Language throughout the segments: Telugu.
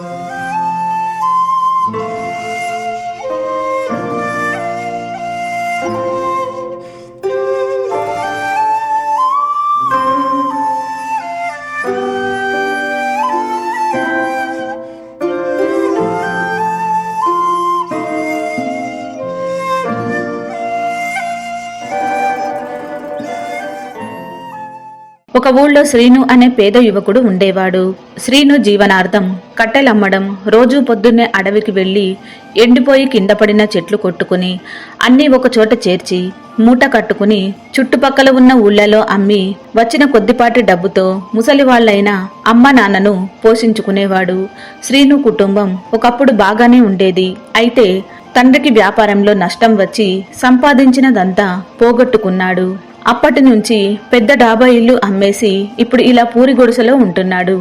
Música ఒక ఊళ్ళో శ్రీను అనే పేద యువకుడు ఉండేవాడు. శ్రీను జీవనార్థం కట్టెలమ్మడం రోజూ పొద్దున్నే అడవికి వెళ్ళి ఎండిపోయి కింద పడిన చెట్లు కొట్టుకుని అన్నీ ఒకచోట చేర్చి మూట కట్టుకుని చుట్టుపక్కల ఉన్న ఊళ్ళలో అమ్మి వచ్చిన కొద్దిపాటి డబ్బుతో ముసలి వాళ్ళైన అమ్మ నాన్నను పోషించుకునేవాడు. శ్రీను కుటుంబం ఒకప్పుడు బాగానే ఉండేది. అయితే తండ్రికి వ్యాపారంలో నష్టం వచ్చి సంపాదించినదంతా పోగొట్టుకున్నాడు. అప్పటి నుంచి పెద్ద డాబా ఇల్లు అమ్మేసి ఇప్పుడు ఇలా పూరి గుడిసెలో ఉంటున్నాడు.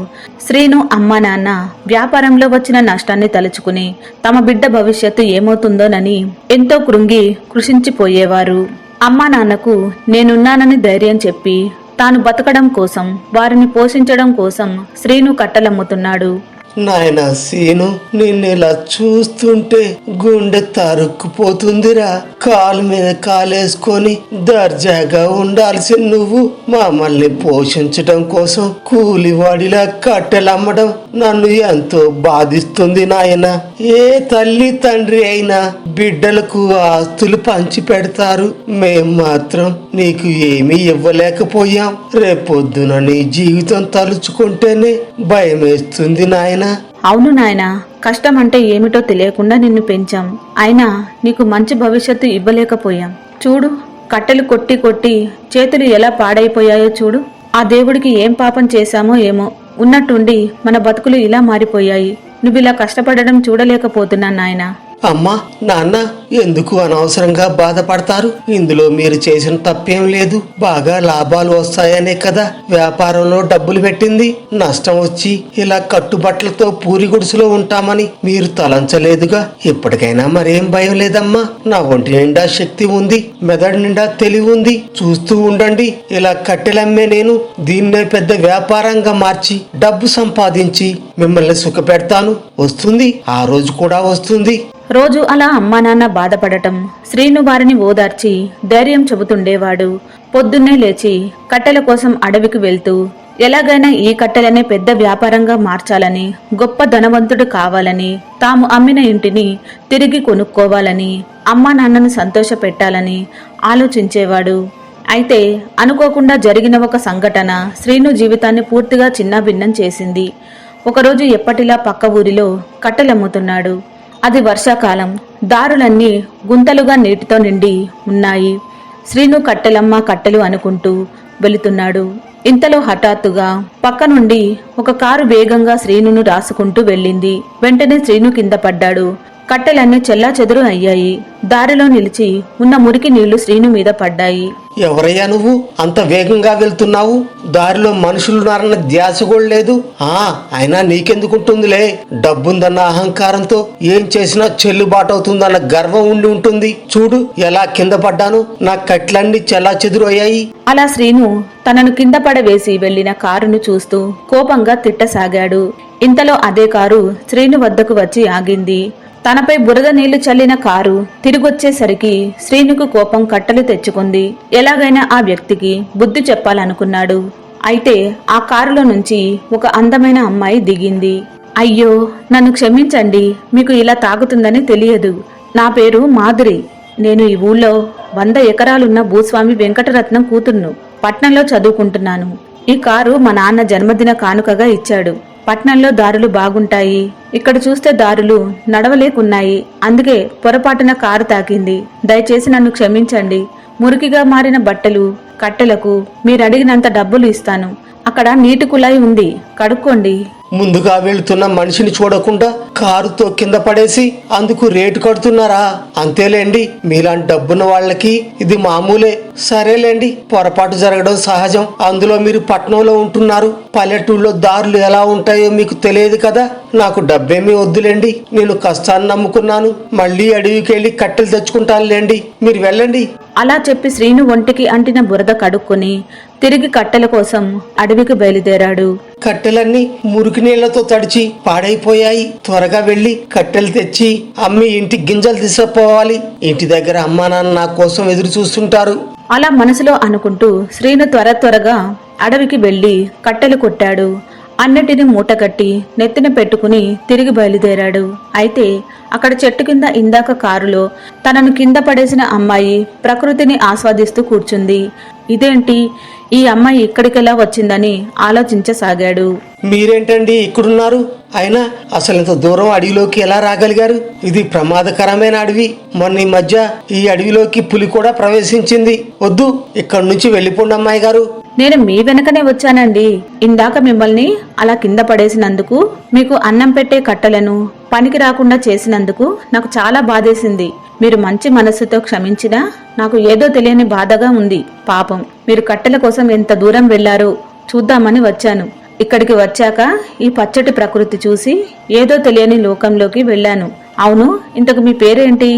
శ్రీను అమ్మ నాన్న వ్యాపారంలో వచ్చిన నష్టాన్ని తలుచుకుని తమ బిడ్డ భవిష్యత్తు ఏమవుతుందోనని ఎంతో కృంగి కృషించిపోయేవారు. అమ్మా నాన్నకు నేనున్నానని ధైర్యం చెప్పి తాను బతకడం కోసం వారిని పోషించడం కోసం శ్రీను కట్టలమ్ముతున్నాడు. నాయన సీను నిన్ను ఇలా చూస్తుంటే గుండె తరుక్కుపోతుందిరా. కాలు మీద కాలేసుకొని దర్జాగా ఉండాల్సిన నువ్వు మమ్మల్ని పోషించడం కోసం కూలివాడిలా కట్టెలమ్మడం నన్ను ఎంతో బాధిస్తుంది నాయన. ఏ తల్లి తండ్రి అయినా బిడ్డలకు ఆస్తులు పంచి పెడతారు. మేం మాత్రం నీకు ఏమీ ఇవ్వలేకపోయాం. రేపొద్దున నీ జీవితం తలుచుకుంటేనే భయమేస్తుంది నాయనా. అవును నాయనా కష్టం అంటే ఏమిటో తెలియకుండా నిన్ను పెంచాం. అయినా నీకు మంచి భవిష్యత్తు ఇవ్వలేకపోయాం. చూడు కట్టెలు కొట్టి కొట్టి చేతులు ఎలా పాడైపోయాయో చూడు. ఆ దేవుడికి ఏం పాపం చేశామో ఏమో. ఉన్నట్టుండి మన బతుకులు ఇలా మారిపోయాయి. నువ్విలా కష్టపడడం చూడలేకపోతున్నాను నాయనా. అమ్మా నాన్న ఎందుకు అనవసరంగా బాధపడతారు? ఇందులో మీరు చేసిన తప్పేం లేదు. బాగా లాభాలు వస్తాయనే కదా వ్యాపారంలో డబ్బులు పెట్టింది. నష్టం వచ్చి ఇలా కట్టుబట్టలతో పూరి గుడిసెలో ఉంటామని మీరు తలంచలేదుగా. ఇప్పటికైనా మరేం భయం లేదమ్మా. నా ఒంటి నిండా శక్తి ఉంది. మెదడు నిండా తెలివి ఉంది. చూస్తూ ఉండండి. ఇలా కట్టెలమ్మే నేను. దీన్నే పెద్ద వ్యాపారంగా మార్చి డబ్బు సంపాదించి మిమ్మల్ని సుఖపెడతాను. వస్తుంది. ఆ రోజు కూడా వస్తుంది. రోజు అలా అమ్మా నాన్న బాధపడటం శ్రీను వారిని ఓదార్చి ధైర్యం చెబుతుండేవాడు. పొద్దున్నే లేచి కట్టెల కోసం అడవికి వెళ్తూ ఎలాగైనా ఈ కట్టెలనే పెద్ద వ్యాపారంగా మార్చాలని గొప్ప ధనవంతుడు కావాలని తాము అమ్మిన ఇంటిని తిరిగి కొనుక్కోవాలని అమ్మా నాన్నను సంతోష పెట్టాలని ఆలోచించేవాడు. అయితే అనుకోకుండా జరిగిన ఒక సంఘటన శ్రీను జీవితాన్ని పూర్తిగా చిన్నాభిన్నం చేసింది. ఒకరోజు ఎప్పటిలా పక్క ఊరిలో కట్టెలమ్ముతున్నాడు. అది వర్షాకాలం. దారులన్నీ గుంతలుగా నీటితో నిండి ఉన్నాయి. శ్రీను కట్టెలమ్మ కట్టెలు అనుకుంటూ వెళుతున్నాడు. ఇంతలో హఠాత్తుగా పక్క నుండి ఒక కారు వేగంగా శ్రీనును రాసుకుంటూ వెళ్ళింది. వెంటనే శ్రీను కింద పడ్డాడు. కట్టెలన్నీ చెల్లా చెదురు అయ్యాయి. దారిలో నిలిచి ఉన్న మురికి నీళ్ళు శ్రీను మీద పడ్డాయి. ఎవరయ్యా నువ్వు? అంత వేగంగా వెళ్తున్నావు? దారిలో మనుషులున్నారన్న ధ్యాస కూడా లేదు. ఆ అయినా నీకెందుకుంటుందిలే? డబ్బుందన్న అహంకారంతో ఏం చేసినా చెల్లుబాటు అవుతుందన్న గర్వం ఉండి ఉంటుంది. చూడు ఎలా కింద పడ్డాను. నా కట్లన్నీ చెల్లా చెదురు అయ్యాయి అలా శ్రీను తనను కింద పడవేసి వెళ్ళిన కారును చూస్తూ కోపంగా తిట్టసాగాడు. ఇంతలో అదే కారు శ్రీను వద్దకు వచ్చి ఆగింది. తనపై బురద నీళ్ళు చల్లిన కారు తిరిగొచ్చేసరికి శ్రీనుకు కోపం కట్టలు తెచ్చుకుంది. ఎలాగైనా ఆ వ్యక్తికి బుద్ధి చెప్పాలనుకున్నాడు. అయితే ఆ కారులో నుంచి ఒక అందమైన అమ్మాయి దిగింది. అయ్యో నన్ను క్షమించండి మీకు ఇలా తాగుతుందని తెలియదు. నా పేరు మాధురి. నేను ఈ ఊళ్ళో వంద ఎకరాలున్న భూస్వామి వెంకటరత్నం కూతుర్ను పట్నంలో చదువుకుంటున్నాను. ఈ కారు మా నాన్న జన్మదిన కానుకగా ఇచ్చాడు. పట్నంలో దారులు బాగుంటాయి. ఇక్కడ చూస్తే దారులు నడవలేకున్నాయి. అందుకే పొరపాటున కారు తాకింది. దయచేసి నన్ను క్షమించండి. మురికిగా మారిన బట్టలు కట్టెలకు మీరు అడిగినంత డబ్బులు ఇస్తాను. అక్కడ నీటి కుళాయి ఉంది. కడుక్కోండి. ముందుగా వెళ్తున్న మనిషిని చూడకుండా కారుతో కింద పడేసి అందుకు రేటు కడుతున్నారా? అంతేలేండి మీలాంటి డబ్బున్న వాళ్ళకి ఇది మామూలే. సరేలేండి పొరపాటు జరగడం సహజం. అందులో మీరు పట్టణంలో ఉంటున్నారు. పల్లెటూళ్ళలో దారులు ఎలా ఉంటాయో మీకు తెలియదు కదా. నాకు డబ్బేమీ వద్దులేండి నేను కష్టాన్ని నమ్ముకున్నాను. మళ్ళీ అడవికి వెళ్ళి కట్టెలు తెచ్చుకుంటానులేండి. మీరు వెళ్ళండి. అలా చెప్పి శ్రీను ఒంటికి అంటిన బురద కడుక్కొని తిరిగి కట్టెల కోసం అడవికి బయలుదేరాడు. కట్టెలన్నీ మురికి నీళ్ళతో తడిచి పాడైపోయాయి. త్వరగా వెళ్ళి కట్టెలు తెచ్చి అమ్మి ఇంటి గింజలు తీసుకుపోవాలి. ఇంటి దగ్గర అమ్మా నాన్న నా కోసం ఎదురు చూస్తుంటారు. అలా మనసులో అనుకుంటూ శ్రీను త్వర త్వరగా అడవికి వెళ్ళి కట్టెలు కొట్టాడు. అన్నిటిని మూటగట్టి నెత్తిన పెట్టుకుని తిరిగి బయలుదేరాడు. అయితే అక్కడ చెట్టు కింద ఇందాక కారులో తనను కింద పడేసిన అమ్మాయి ప్రకృతిని ఆస్వాదిస్తూ కూర్చుంది. ఇదేంటి? ఈ అమ్మాయి ఇక్కడికెలా వచ్చిందని ఆలోచించసాగాడు. మీరేంటండి ఇక్కడున్నారు? అయినా అసలు ఇంత దూరం అడవిలోకి ఎలా రాగలిగారు? ఇది ప్రమాదకరమైన అడవి. మొన్న ఈ మధ్య ఈ అడవిలోకి పులి కూడా ప్రవేశించింది. వద్దు ఇక్కడి నుంచి వెళ్ళిపోండి అమ్మాయి గారు నేను మీ వెనకనే వచ్చానండి. ఇందాక మిమ్మల్ని అలా కింద పడేసినందుకు మీకు అన్నం పెట్టే కట్టలను పనికి రాకుండా చేసినందుకు నాకు చాలా బాధేసింది. మీరు మంచి మనస్సుతో క్షమించినా నాకు ఏదో తెలియని బాధగా ఉంది. పాపం మీరు కట్టెల కోసం ఎంత దూరం వెళ్ళారో చూద్దామని వచ్చాను. ఇక్కడికి వచ్చాక ఈ పచ్చటి ప్రకృతి చూసి ఏదో తెలియని లోకంలోకి వెళ్ళాను. అవును ఇంతకు మీ పేరేంటి?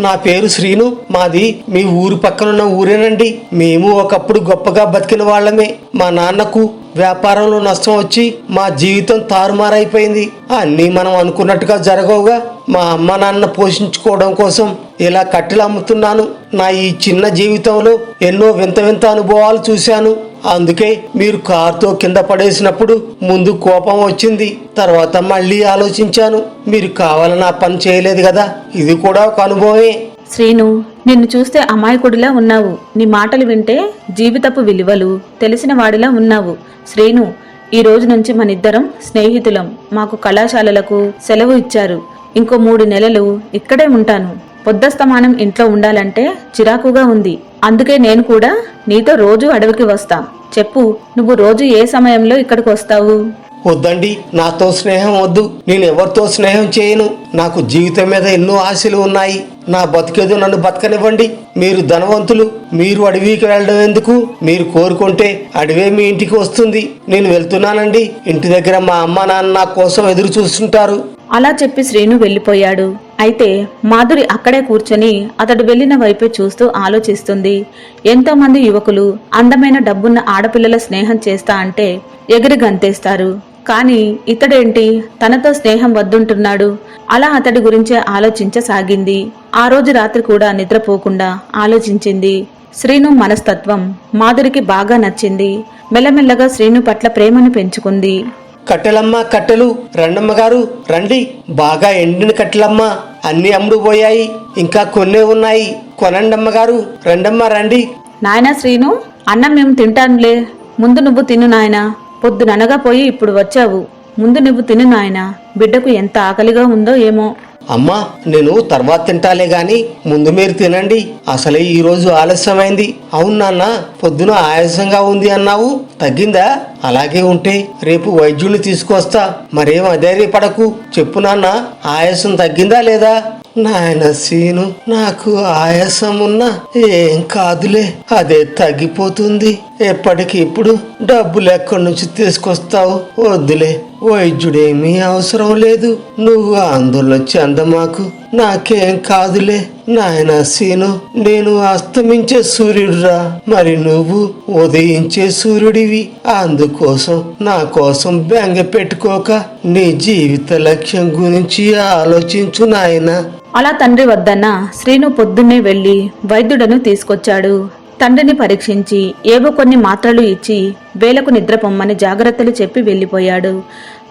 నా పేరు శ్రీను మాది మీ ఊరు పక్కనున్న ఊరేనండి. మేము ఒకప్పుడు గొప్పగా బతికిన వాళ్ళమే. మా నాన్నకు వ్యాపారంలో నష్టం వచ్చి మా జీవితం తారుమారైపోయింది. అన్నీ మనం అనుకున్నట్టుగా జరగవుగా. మా అమ్మ నాన్న పోషించుకోవడం కోసం ఇలా కట్టెలు అమ్ముతున్నాను. నా ఈ చిన్న జీవితంలో ఎన్నో వింత వింత అనుభవాలు చూశాను. అందుకే మీరు కారుతో కింద పడేసినప్పుడు ముందు కోపం వచ్చింది. తర్వాత మళ్ళీ ఆలోచించాను. మీరు కావాలని ఆ పని చేయలేదు కదా. ఇది కూడా ఒక అనుభవమే. శ్రీను నిన్ను చూస్తే అమాయకుడిలా ఉన్నావు. నీ మాటలు వింటే జీవితపు విలువలు తెలిసిన వాడిలా ఉన్నావు. శ్రీను ఈ రోజు నుంచి మనిద్దరం స్నేహితులం. మాకు కళాశాలలకు సెలవు ఇచ్చారు. ఇంకో మూడు నెలలు ఇక్కడే ఉంటాను. పొద్దస్తమానం ఇంట్లో ఉండాలంటే చిరాకుగా ఉంది. అందుకే నేను కూడా నీతో రోజు అడవికి వస్తా. చెప్పు నువ్వు రోజు ఏ సమయంలో ఇక్కడికి వస్తావు? వద్దండి నాతో స్నేహం వద్దు. నేను ఎవరితో స్నేహం చేయను? నాకు జీవితం మీద ఎన్నో ఆశలు ఉన్నాయి. నా బతికేదో నన్ను బతకనివ్వండి. మీరు ధనవంతులు. మీరు అడవికి వెళ్ళడం ఎందుకు? మీరు కోరుకుంటే అడవే మీ ఇంటికి వస్తుంది. నేను వెళ్తున్నానండి. ఇంటి దగ్గర మా అమ్మ నాన్న నా కోసం ఎదురు చూస్తుంటారు. అలా చెప్పి శ్రీను వెళ్ళిపోయాడు. అయితే మాధురి అక్కడే కూర్చొని అతడు వెళ్ళిన వైపే చూస్తూ ఆలోచిస్తుంది. ఎంతో మంది యువకులు అందమైన డబ్బున్న ఆడపిల్లల స్నేహం చేస్తా అంటే ఎగిరి గంతేస్తారు. కానీ ఇతడేంటి? తనతో స్నేహం వద్దుంటున్నాడు. అలా అతడి గురించే ఆలోచించసాగింది. ఆ రోజు రాత్రి కూడా నిద్రపోకుండా ఆలోచించింది. శ్రీను మనస్తత్వం మాధురికి బాగా నచ్చింది. మెల్లమెల్లగా శ్రీను పట్ల ప్రేమను పెంచుకుంది. కట్టెలమ్మ కట్టెలు. రండమ్మ గారు రండి. బాగా ఎండిన కట్టెలమ్మ. అన్ని అమ్ముడు పోయాయి. ఇంకా కొన్నే ఉన్నాయి. కొనండమ్మ గారు రండమ్మ రండి. నాయనా శ్రీను అన్నం మేము తింటానులే. ముందు నువ్వు తిను నాయనా. పొద్దుననగా పోయి ఇప్పుడు వచ్చావు. ముందు నువ్వు తిను నాయనా. బిడ్డకు ఎంత ఆకలిగా ఉందో ఏమో. అమ్మా నేను తర్వాత తింటాలే గాని ముందు మీరు తినండి. అసలే ఈ రోజు ఆలస్యమైంది. అవును నాన్న పొద్దున ఆయాసంగా ఉంది అన్నావు. తగ్గిందా? అలాగే ఉంటే రేపు వైద్యుని తీసుకొస్తా. మరేం అధైర్యపడకు. చెప్పు నాన్న ఆయాసం తగ్గిందా లేదా? నాయన సీను నాకు ఆయాసం ఉన్నా ఏం కాదులే. అదే తగ్గిపోతుంది. ఎప్పటికి ఇప్పుడు డబ్బులు ఎక్కడి నుంచి తీసుకొస్తావు? వద్దులే వైద్యుడేమీ అవసరం లేదు. నువ్వు ఆందోళన చెందమాకు నాకేం కాదులే నాయన సీను నేను అస్తమించే సూర్యుడురా. మరి నువ్వు ఉదయించే సూర్యుడివి. అందుకోసం నా కోసం బెంగ పెట్టుకోక నీ జీవిత లక్ష్యం గురించి ఆలోచించు నాయన. అలా తండ్రి వద్దన్న శ్రీను పొద్దున్నే వెళ్ళి వైద్యుడను తీసుకొచ్చాడు. తండ్రిని పరీక్షించి ఏవో కొన్ని మాత్రలు ఇచ్చి వేలకు నిద్రపొమ్మని జాగ్రత్తలు చెప్పి వెళ్ళిపోయాడు.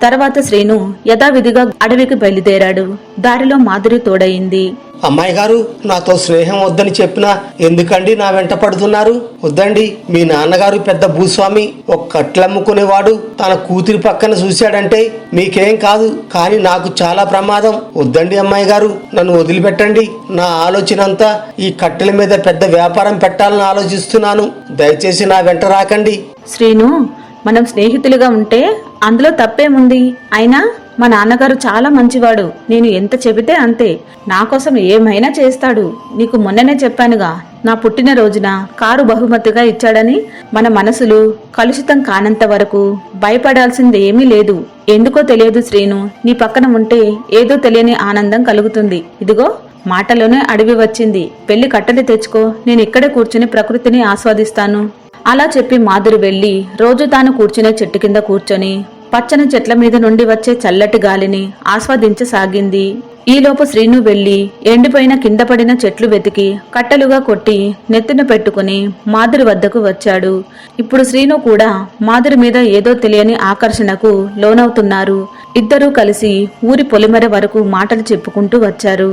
తర్వాత శ్రీను యథావిధిగా అడవికి బయలుదేరాడు. దారిలో మాధురి తోడయింది. అమ్మాయి గారు నాతో స్నేహం వద్దని చెప్పినా ఎందుకండి నా వెంట పడుతున్నారు? వద్దండి మీ నాన్నగారు పెద్ద భూస్వామి ఒక కట్లమ్ముకునేవాడు తన కూతురి పక్కన చూశాడంటే మీకేం కాదు కానీ నాకు చాలా ప్రమాదం. వద్దండి అమ్మాయి గారు నన్ను వదిలిపెట్టండి. నా ఆలోచన అంతా ఈ కట్టెల మీద పెద్ద వ్యాపారం పెట్టాలని ఆలోచిస్తున్నాను. దయచేసి నా వెంట రాకండి. శ్రీను మనం స్నేహితులుగా ఉంటే అందులో తప్పేముంది? అయినా మా నాన్నగారు చాలా మంచివాడు. నేను ఎంత చెబితే అంతే. నా కోసం ఏమైనా చేస్తాడు. నీకు మొన్ననే చెప్పానుగా నా పుట్టినరోజున కారు బహుమతిగా ఇచ్చాడని మన మనసులు కలుషితం కానంత వరకు భయపడాల్సింది ఏమీ లేదు. ఎందుకో తెలియదు శ్రీను. నీ పక్కన ఉంటే ఏదో తెలియని ఆనందం కలుగుతుంది. ఇదిగో మాటలోనే అడవి వచ్చింది. పెళ్ళి కట్టెలు తెచ్చుకో. నేను ఇక్కడే కూర్చుని ప్రకృతిని ఆస్వాదిస్తాను? అలా చెప్పి మాధురి వెళ్ళి రోజు తాను కూర్చునే చెట్టు కింద కూర్చొని పచ్చని చెట్ల మీద నుండి వచ్చే చల్లటి గాలిని ఆస్వాదించసాగింది. ఈలోపు శ్రీను వెళ్ళి ఎండిపోయిన కింద పడిన చెట్లు వెతికి కట్టలుగా కొట్టి నెత్తిన పెట్టుకుని మాధురి వద్దకు వచ్చాడు. ఇప్పుడు శ్రీను కూడా మాధురి మీద ఏదో తెలియని ఆకర్షణకు లోనవుతున్నారు. ఇద్దరూ కలిసి ఊరి పొలిమెర వరకు మాటలు చెప్పుకుంటూ వచ్చారు.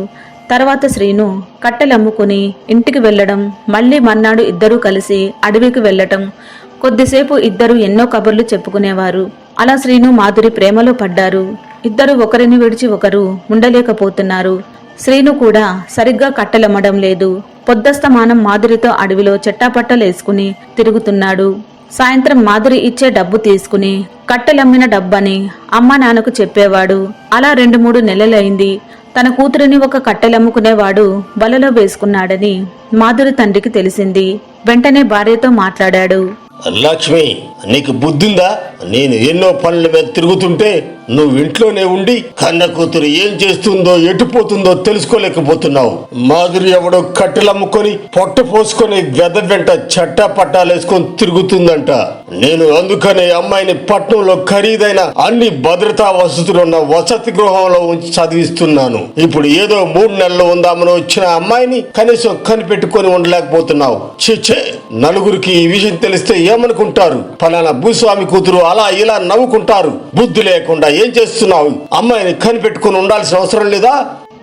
తర్వాత శ్రీను కట్టెలమ్ముకుని ఇంటికి వెళ్ళడం మళ్ళీ మర్నాడు ఇద్దరూ కలిసి అడవికి వెళ్ళటం కొద్దిసేపు ఇద్దరు ఎన్నో కబుర్లు చెప్పుకునేవారు. అలా శ్రీను మాధురి ప్రేమలో పడ్డారు. ఇద్దరు ఒకరిని విడిచి ఒకరు ఉండలేకపోతున్నారు. శ్రీను కూడా సరిగ్గా కట్టెలమ్మడం లేదు. పొద్దస్తమానం మాధురితో అడవిలో చెట్టాపట్టలేసుకుని తిరుగుతున్నాడు. సాయంత్రం మాధురి ఇచ్చే డబ్బు తీసుకుని కట్టెలమ్మిన డబ్బని అమ్మా నాన్నకు చెప్పేవాడు. అలా రెండు మూడు నెలలైంది. తన కూతురిని ఒక కట్టెలమ్ముకునేవాడు బలలో వేసుకున్నాడని మాధురి తండ్రికి తెలిసింది. వెంటనే భార్యతో మాట్లాడాడు. లక్ష్మి నీకు బుద్ధిందా? నేను ఎన్నో పనుల మీద తిరుగుతుంటే నువ్వు ఇంట్లోనే ఉండి కన్న కూతురు ఏం చేస్తుందో ఎటుపోతుందో తెలుసుకోలేకపోతున్నావు. మాధురి ఎవడో కట్టెలమ్ముకొని పొట్ట పోసుకొని గద వెంట చట్టా పట్టాలేసుకొని తిరుగుతుందంట. నేను అందుకనే అమ్మాయిని పట్నంలో ఖరీదైన అన్ని భద్రతా వసతులున్న వసతి గృహంలో ఉంచి చదివిస్తున్నాను. ఇప్పుడు ఏదో మూడు నెలలు ఉందామని వచ్చిన అమ్మాయిని కనీసం కనిపెట్టుకొని ఉండలేకపోతున్నావు. చిచే నలుగురికి ఈ విషయం తెలిస్తే ఏమనుకుంటారు? ఫలానా భూస్వామి కూతురు అలా ఇలా నవ్వుకుంటారు. బుద్ధి లేకుండా ఏం చేస్తున్నావు? అమ్మాయిని కనిపెట్టుకుని ఉండాల్సిన అవసరం లేదా?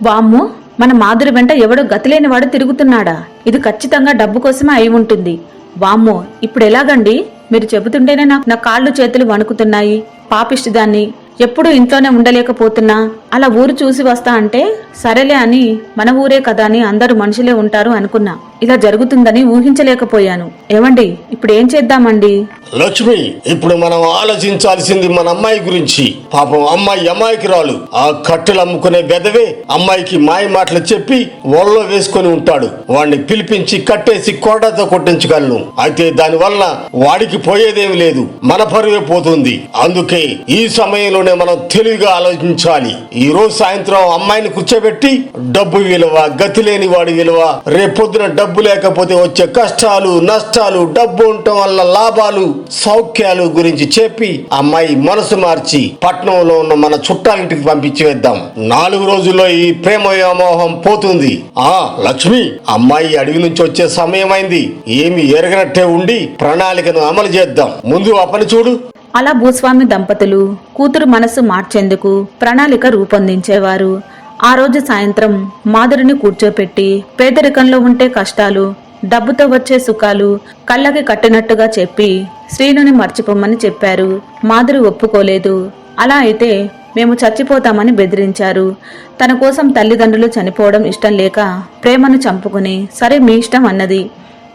వామ్మో మన మాధురి వెంట ఎవడో గతిలేనివాడు తిరుగుతున్నాడా? ఇది ఖచ్చితంగా డబ్బు కోసమే అయి ఉంటుంది. వామ్మో ఇప్పుడు ఎలాగండి? మీరు చెబుతుంటేనే నాకు నా కాళ్ళు చేతులు వణుకుతున్నాయి. పాపిష్టిదాన్ని ఎప్పుడూ ఇంట్లోనే ఉండలేకపోతున్నా. అలా ఊరు చూసి వస్తా అంటే సరేలే అని మన ఊరే కదా అని అందరూ మనుషులే ఉంటారు అనుకున్నా. ఇలా జరుగుతుందని ఊహించలేకపోయాను. ఏమండి? ఇప్పుడు ఏం చేద్దామండి? లక్ష్మి ఇప్పుడు మనం ఆలోచించాల్సింది మన అమ్మాయి గురించి. పాపం అమ్మాయి అమాయకురాలు. ఆ కట్టెలు అమ్ముకునే బెదవే అమ్మాయికి మాయ మాటలు చెప్పి ఒళ్ళో వేసుకొని ఉంటాడు. వాడిని పిలిపించి కట్టేసి కోటతో కొట్టించగలను. అయితే దాని వలన వాడికి పోయేదేమి లేదు. మన పరువే పోతుంది. అందుకే ఈ సమయంలోనే మనం తెలివిగా ఆలోచించాలి. ఈ రోజు సాయంత్రం అమ్మాయిని కూర్చోబెట్టి డబ్బు విలువ గతి లేని వాడి విలువ రేపొద్దున డబ్బు డబ్బు లేకపోతే వచ్చే కష్టాలు నష్టాలు డబ్బు ఉండటం వల్ల లాభాలు సౌఖ్యాలు గురించి చెప్పి అమ్మాయి మనసు మార్చి పట్నంలో ఉన్న మన చుట్టాలింటికి పంపించి వేద్దాం నాలుగు రోజుల్లో ఈ ప్రేమ వ్యామోహం పోతుంది. ఆ లక్ష్మి అమ్మాయి అడవి నుంచి వచ్చే సమయమైంది. ఏమి ఎరగనట్టే ఉండి ప్రణాళికను అమలు చేద్దాం. ముందు ఆ పని చూడు. అలా భూస్వామి దంపతులు కూతురు మనసు మార్చేందుకు ప్రణాళిక రూపొందించేవారు. ఆ రోజు సాయంత్రం మాధురిని కూర్చోపెట్టి పేదరికంలో ఉంటే కష్టాలు డబ్బుతో వచ్చే సుఖాలు కళ్ళకి కట్టినట్టుగా చెప్పి శ్రీనుని మర్చిపోమని చెప్పారు. మాధురి ఒప్పుకోలేదు. అలా అయితే మేము చచ్చిపోతామని బెదిరించారు. తన కోసం తల్లిదండ్రులు చనిపోవడం ఇష్టం లేక ప్రేమను చంపుకుని సరే మీ ఇష్టం అన్నది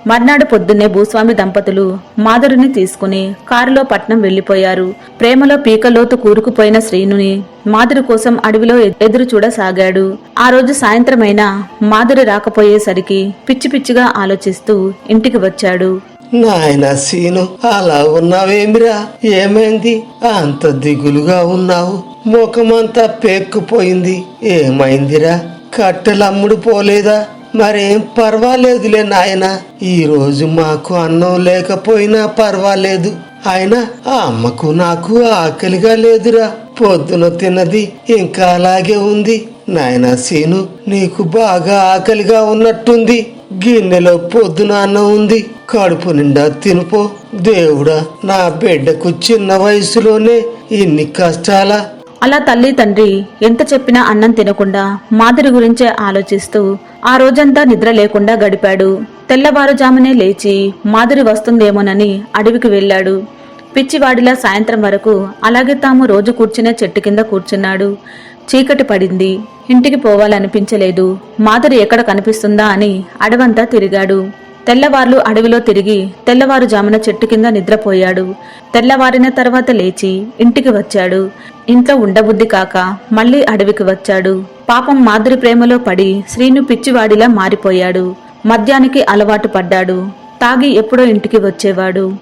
మర్నాడు పొద్దున్నే భూస్వామి దంపతులు మాధురిని తీసుకుని కారులో పట్నం వెళ్ళిపోయారు ప్రేమలో పీకలోతు కూరుకుపోయిన శ్రీనుని మాధురి కోసం అడవిలో ఎదురు చూడసాగాడు. ఆ రోజు సాయంత్రమైనా మాధురి రాకపోయేసరికి పిచ్చి పిచ్చిగా ఆలోచిస్తూ ఇంటికి వచ్చాడు. నాయన సీను అలా ఉన్నావేమిరా? ఏమైంది? అంత దిగులుగా ఉన్నావు. ముఖమంతా పేక్కుపోయింది. ఏమైందిరా? కట్టెలమ్ముడు పోలేదా? మరేం పర్వాలేదులే నాయన. ఈ రోజు మాకు అన్నం లేకపోయినా పర్వాలేదు. ఆయన ఆ అమ్మకు నాకు ఆకలిగా లేదురా. పొద్దున తిన్నది ఇంకా అలాగే ఉంది. నాయన సీను నీకు బాగా ఆకలిగా ఉన్నట్టుంది. గిన్నెలో పొద్దున అన్నం ఉంది. కడుపు నిండా తినుపో. దేవుడా నా బిడ్డకు చిన్న వయసులోనే ఇన్ని కష్టాలా అలా తల్లి తండ్రి ఎంత చెప్పినా అన్నం తినకుండా మాధురి గురించే ఆలోచిస్తూ ఆ రోజంతా నిద్ర లేకుండా గడిపాడు. తెల్లవారుజామునే లేచి మాధురి వస్తుందేమోనని అడవికి వెళ్ళాడు. పిచ్చివాడిలా సాయంత్రం వరకు అలాగే తాము రోజు కూర్చునే చెట్టు కింద కూర్చున్నాడు. చీకటి పడింది. ఇంటికి పోవాలనిపించలేదు. మాధురి ఎక్కడ కనిపిస్తుందా అని అడవంతా తిరిగాడు. తెల్లవార్లు అడవిలో తిరిగి తెల్లవారుజామున చెట్టు కింద నిద్రపోయాడు. తెల్లవారిన తర్వాత లేచి ఇంటికి వచ్చాడు. ఇంట్లో ఉండబుద్ధి కాక మళ్ళీ అడవికి వచ్చాడు. పాపం మాధురి ప్రేమలో పడి శ్రీను పిచ్చివాడిలా మారిపోయాడు. మద్యానికి అలవాటు పడ్డాడు. తాగి ఎప్పుడో ఇంటికి వచ్చేవాడు.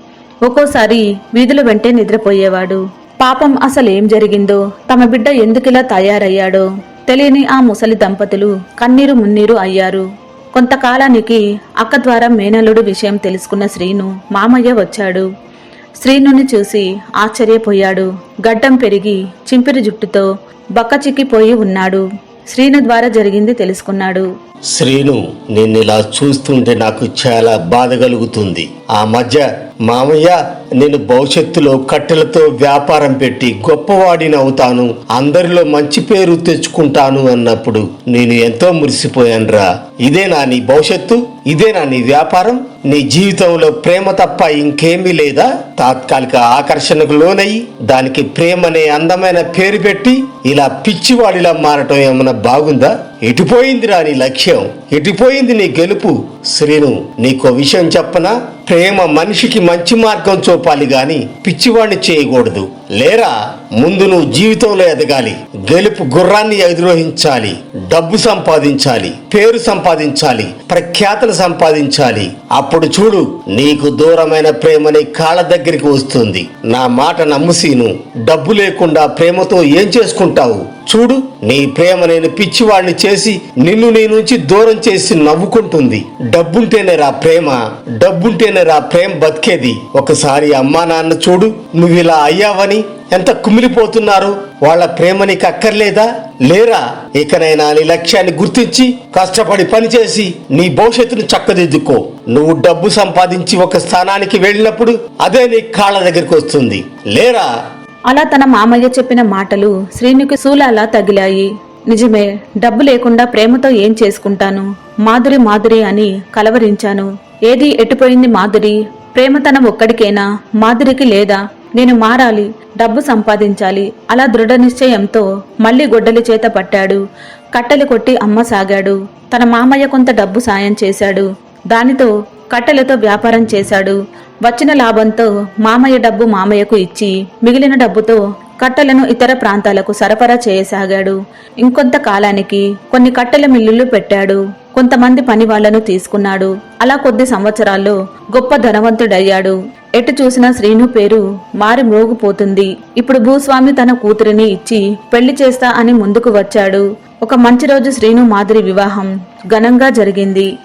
ఒక్కోసారి వీధుల వెంటే నిద్రపోయేవాడు. పాపం అసలేం జరిగిందో తమ బిడ్డ ఎందుకిలా తయారయ్యాడో తెలియని ఆ ముసలి దంపతులు కన్నీరు మున్నీరు అయ్యారు. కొంతకాలానికి అక్క ద్వారా మేనల్లుడు విషయం తెలుసుకున్న శ్రీను మామయ్య వచ్చాడు. శ్రీనుని చూసి ఆశ్చర్యపోయాడు. గడ్డం పెరిగి చింపిరి జుట్టుతో బక్కచిక్కిపోయి ఉన్నాడు. శ్రీను ద్వారా జరిగింది తెలుసుకున్నాడు. శ్రీను నిన్నిలా చూస్తుంటే నాకు చాలా బాధ కలుగుతుంది. ఆ మధ్య మామయ్య నేను భవిష్యత్తులో కట్టెలతో వ్యాపారం పెట్టి గొప్పవాడిని అవుతాను అందరిలో మంచి పేరు తెచ్చుకుంటాను అన్నప్పుడు నేను ఎంతో మురిసిపోయానురా. ఇదే నీ భవిష్యత్తు? ఇదేనా నీ వ్యాపారం? నీ జీవితంలో ప్రేమ తప్ప ఇంకేమీ లేదా? తాత్కాలిక ఆకర్షణకు లోనయ్యి దానికి ప్రేమనే అందమైన పేరు పెట్టి ఇలా పిచ్చివాడిలా మారటం ఏమైనా బాగుందా? ఎటుపోయిందిరా నీ లక్ష్యం? ఎటుపోయింది నీ గెలుపు? శ్రీను నీకో విషయం చెప్పనా? ప్రేమ మనిషికి మంచి మార్గం చూపాలి గాని పిచ్చివాణ్ణి చేయకూడదు. లేరా ముందు నువ్వు జీవితంలో ఎదగాలి. గెలుపు గుర్రాన్ని అధిరోహించాలి. డబ్బు సంపాదించాలి. పేరు సంపాదించాలి. ప్రఖ్యాతలు సంపాదించాలి. అప్పుడు చూడు నీకు దూరమైన ప్రేమని కాళ్ళ దగ్గరికి వస్తుంది. నా మాట నమ్ముసీను డబ్బు లేకుండా ప్రేమతో ఏం చేసుకుంటావు? చూడు నీ ప్రేమ నేను పిచ్చివాడిని చేసి నిన్ను నీ నుంచి దూరం చేసి నవ్వుకుంటుంది. డబ్బుంటేనే రా ప్రేమ డబ్బుంటేనే రా ప్రేమ బతికేది. ఒకసారి అమ్మా నాన్న చూడు నువ్వు ఇలా అయ్యావని ఎంత కుమిలిపోతున్నారు? వాళ్ళ ప్రేమ నీకు అక్కర్లేదా? లేరా? ఇకనైనా నీ లక్ష్యాన్ని గుర్తించి కష్టపడి పనిచేసి నీ భవిష్యత్తును చక్కదిద్దుకో. నువ్వు డబ్బు సంపాదించి ఒక స్థానానికి వెళ్ళినప్పుడు అదే నీ కాళ్ళ దగ్గరికి వస్తుంది. లేరా? అలా తన మామయ్య చెప్పిన మాటలు శ్రీనుకి శూలాలా తగిలాయి. నిజమే డబ్బు లేకుండా ప్రేమతో ఏం చేసుకుంటాను? మాధురి మాధురి అని కలవరించాను. ఏది ఎటుపోయింది మాధురి? ప్రేమ తన ఒక్కడికేనా? మాధురికి లేదా? నేను మారాలి డబ్బు సంపాదించాలి. అలా దృఢ నిశ్చయంతో మళ్ళీ గొడ్డలి చేత పట్టాడు. కట్టెలు కొట్టి అమ్మ సాగాడు. తన మామయ్య కొంత డబ్బు సాయం చేశాడు. దానితో కట్టెలతో వ్యాపారం చేశాడు. వచ్చిన లాభంతో మామయ్య డబ్బు మామయ్యకు ఇచ్చి మిగిలిన డబ్బుతో కట్టెలను ఇతర ప్రాంతాలకు సరఫరా చేయసాగాడు. ఇంకొంత కాలానికి కొన్ని కట్టెల మిల్లులు పెట్టాడు. కొంతమంది పని వాళ్ళను తీసుకున్నాడు. అలా కొద్ది సంవత్సరాల్లో గొప్ప ధనవంతుడయ్యాడు. ఎటు చూసినా శ్రీను పేరు మారి మ్రోగిపోతుంది ఇప్పుడు భూస్వామి తన కూతురిని ఇచ్చి పెళ్ళి చేస్తా అని ముందుకు వచ్చాడు. ఒక మంచి రోజు శ్రీను మాదిరి వివాహం ఘనంగా జరిగింది.